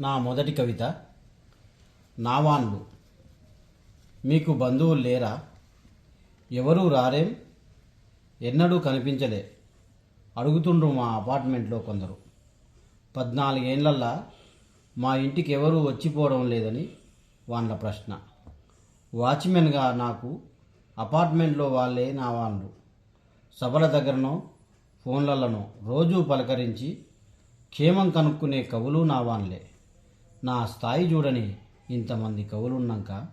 నా మొదటి కవిత నావాన్లు. మీకు బంధువులు లేరా? ఎవరూ రారేం? ఎన్నడూ కనిపించలే. అడుగుతుండ్రు మా అపార్ట్మెంట్లో కొందరు. పద్నాలుగేళ్ళల్లా మా ఇంటికి ఎవరూ వచ్చిపోవడం లేదని వాళ్ళ ప్రశ్న. వాచ్మెన్గా నాకు అపార్ట్మెంట్లో వాళ్ళే నా వాళ్ళు సభల దగ్గరనో ఫోన్లలోనో రోజూ పలకరించి క్షేమం కనుక్కునే కవులు నా వాళ్ళే నా స్థాయి చూడని ఇంతమంది కవులున్నాక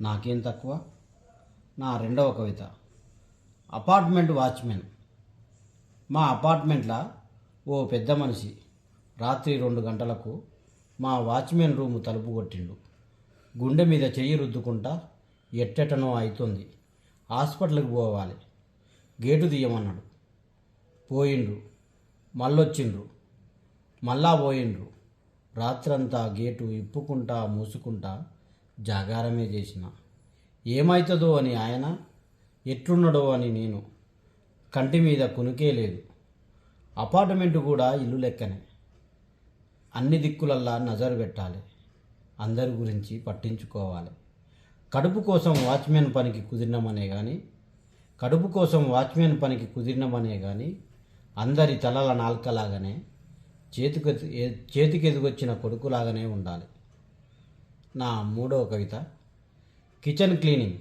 నాకేం తక్కువ? నా రెండవ కవిత. Apartment watchman. మా అపార్ట్మెంట్లో ఓ పెద్ద మనిషి రాత్రి రెండు గంటలకు మా వాచ్మెన్ రూము తలుపు కొట్టిండు. గుండె మీద చెయ్యి రుద్దుకుంటా ఎట్టెటనో అవుతుంది హాస్పిటల్కి పోవాలి. గేటు తీయమన్నాడు. పోయిండ్రు. మళ్ళొచ్చిండ్రు. మళ్ళా పోయిండ్రు. రాత్రంతా గేటు ఇప్పుకుంటా మూసుకుంటా జాగారమే చేసిన. ఏమవుతుందో అని ఆయన ఎట్లున్నడో అని నేను కంటి మీద కునుకే లేదు. అపార్ట్మెంట్ కూడా ఇల్లు లెక్కనే. అన్ని దిక్కులల్లా నజరు పెట్టాలి. అందరి గురించి పట్టించుకోవాలి. కడుపు కోసం వాచ్మెన్ పనికి కుదిరినమనే కానీ కడుపు కోసం వాచ్మెన్ పనికి కుదిరినమనే కానీ అందరి తలల నాల్కలాగానే చేతికి చేతికి ఎదుగొచ్చిన కొడుకులాగానే ఉండాలి. నా మూడవ కవిత కిచెన్ క్లీనింగ్.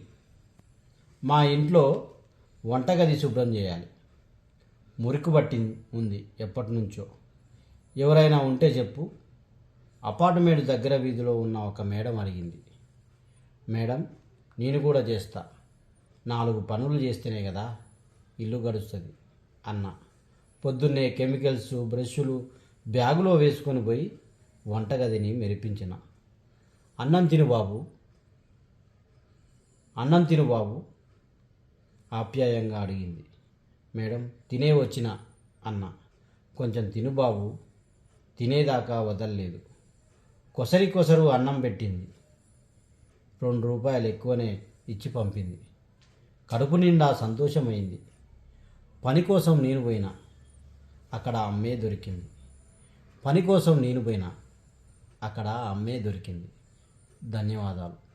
మా ఇంట్లో వంటగది శుభ్రం చేయాలి. మురికి పట్టి ఉంది ఎప్పటి నుంచో. ఎవరైనా ఉంటే చెప్పు. అపార్ట్మెంట్ దగ్గర వీధిలో ఉన్న ఒక మేడం అడిగింది. మేడం నేను కూడా చేస్తా. నాలుగు పనులు చేస్తేనే కదా ఇల్లు గడుస్తుంది అన్న. పొద్దున్నే కెమికల్స్ బ్రష్లు బ్యాగులో వేసుకొని పోయి వంటగదిని మెరిపించిన. అన్నం తిను బాబు. అన్నం తిను బాబు ఆప్యాయంగా అడిగింది. మేడం తినే వచ్చిన అన్న. కొంచెం తిను బాబు. తినేదాకా వదలలేదు. కొసరి కొసరు అన్నం పెట్టింది. రెండు రూపాయలు ఎక్కువనే ఇచ్చి పంపింది. కడుపు నిండా సంతోషమైంది. పని కోసం నేను పోయినా. అక్కడ అమ్మే దొరికింది. పని కోసం నేను పోయినా అక్కడ అమ్మే దొరికింది. ధన్యవాదాలు.